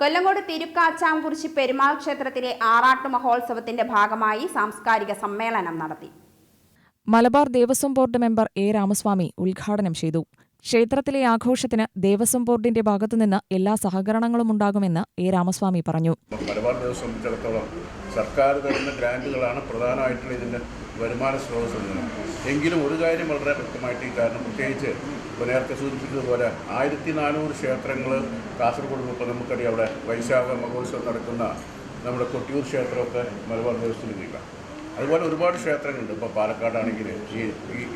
കൊല്ലങ്കോട് തിരുക്കാച്ചാംകുറിശി പെരുമാൾ ക്ഷേത്രത്തിലെ ആറാട്ട് മഹോത്സവത്തിന്റെ ഭാഗമായി സാംസ്കാരിക സമ്മേളനം നടത്തി. Malabar Devaswom board member A Ramaswamy ഉദ്ഘാടനം ചെയ്തു. ക്ഷേത്രത്തിലെ ആഘോഷത്തിന് ദേവസ്വം ബോർഡിന്റെ ഭാഗത്തുനിന്ന് എല്ലാ സഹകരണങ്ങളും ഉണ്ടാകുമെന്ന് എ. രാമസ്വാമി പറഞ്ഞു. സർക്കാർ തരുന്ന ഗ്രാന്റുകളാണ് പ്രധാനമായിട്ടുള്ള ഇതിന്റെ വരുമാന സ്രോതസ് എങ്കിലും ഒരു കാര്യം വളരെ വ്യക്തമായിട്ട് ഈ കാരണം പ്രത്യേകിച്ച് നേരത്തെ സൂചിപ്പിച്ചതുപോലെ ആയിരത്തി നാനൂറ് ക്ഷേത്രങ്ങൾ കാസർഗോഡ് ഇപ്പോൾ നമുക്കറിയാം അവിടെ വൈശാഖ മഹോത്സവം നടക്കുന്ന നമ്മുടെ കൊട്ടിയൂർ ക്ഷേത്രമൊക്കെ മലബാർ ദേവസ്വത്തിൽ കിട്ടാം അതുപോലെ ഒരുപാട് ക്ഷേത്രങ്ങളുണ്ട്. ഇപ്പോൾ പാലക്കാടാണെങ്കിൽ ഈ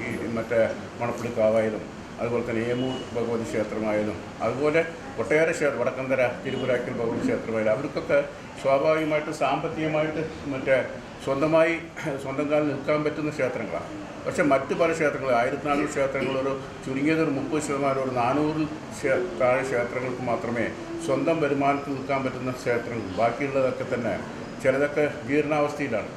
ഈ മറ്റേ മണപ്പുളിക്കാവായാലും അതുപോലെ തന്നെ ഏമൂർ ഭഗവതി ക്ഷേത്രമായാലും അതുപോലെ ഒട്ടേറെ ക്ഷേത്രം വടക്കന്തര തിരുപുരാക്കൽ ഭഗവതി ക്ഷേത്രമായാലും അവർക്കൊക്കെ സ്വാഭാവികമായിട്ട് സാമ്പത്തികമായിട്ട് മറ്റേ സ്വന്തമായി സ്വന്തം കാലിൽ നിൽക്കാൻ പറ്റുന്ന ക്ഷേത്രങ്ങളാണ്. പക്ഷേ മറ്റ് പല ക്ഷേത്രങ്ങൾ ആയിരത്തി നാനൂറ് ക്ഷേത്രങ്ങൾ ഒരു ചുരുങ്ങിയത് ഒരു മുപ്പത് ശതമാനം ഒരു നാനൂറിൽ താഴെ ക്ഷേത്രങ്ങൾക്ക് മാത്രമേ സ്വന്തം വരുമാനത്തിൽ നിൽക്കാൻ പറ്റുന്ന ക്ഷേത്രങ്ങൾ. ബാക്കിയുള്ളതൊക്കെ തന്നെ ചിലതൊക്കെ ജീർണാവസ്ഥയിലാണ്.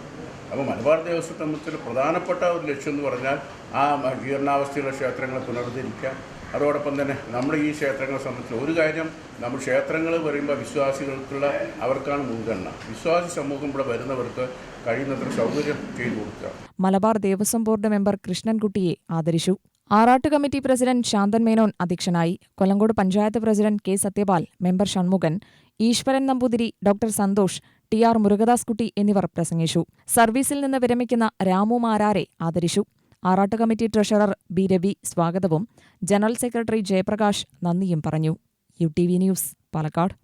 അപ്പോൾ മലബാർ ദേവസ്വം സംബന്ധിച്ച് പ്രധാനപ്പെട്ട ഒരു ലക്ഷ്യം എന്ന് പറഞ്ഞാൽ ആ ജീർണാവസ്ഥയുള്ള ക്ഷേത്രങ്ങളെ പുനരുദ്ധരിക്കുക അതോടൊപ്പം തന്നെ നമ്മുടെ ഈ ക്ഷേത്രങ്ങളെ സംബന്ധിച്ച് ഒരു കാര്യം നമ്മൾ ക്ഷേത്രങ്ങൾ പറയുമ്പോൾ വിശ്വാസികൾക്കുള്ള അവർക്കാണ് മുൻഗണന. വിശ്വാസി സമൂഹം ഇവിടെ വരുന്നവർക്ക് കഴിയുന്നത്ര സൗകര്യം ചെയ്തു കൊടുക്കുക. മലബാർ ദേവസ്വം ബോർഡ് മെമ്പർ കൃഷ്ണൻകുട്ടിയെ ആദരിച്ചു. ആറാട്ട് കമ്മിറ്റി പ്രസിഡന്റ് ശാന്തൻ മേനോൻ അധ്യക്ഷനായി. Kollengode panchayat president K Sathyapal member Shanmukhan Eswaran Namboothiri doctor Santhosh T R Murugadaskutty എന്നിവർ പ്രസംഗിച്ചു. സർവീസിൽ നിന്ന് വിരമിക്കുന്ന രാമു മാരാരെ ആദരിച്ചു. ആറാട്ട് കമ്മിറ്റി ട്രഷറർ ബി രവി സ്വാഗതവും ജനറൽ സെക്രട്ടറി ജയപ്രകാശ് നന്ദിയും പറഞ്ഞു. U T V news Palakkad.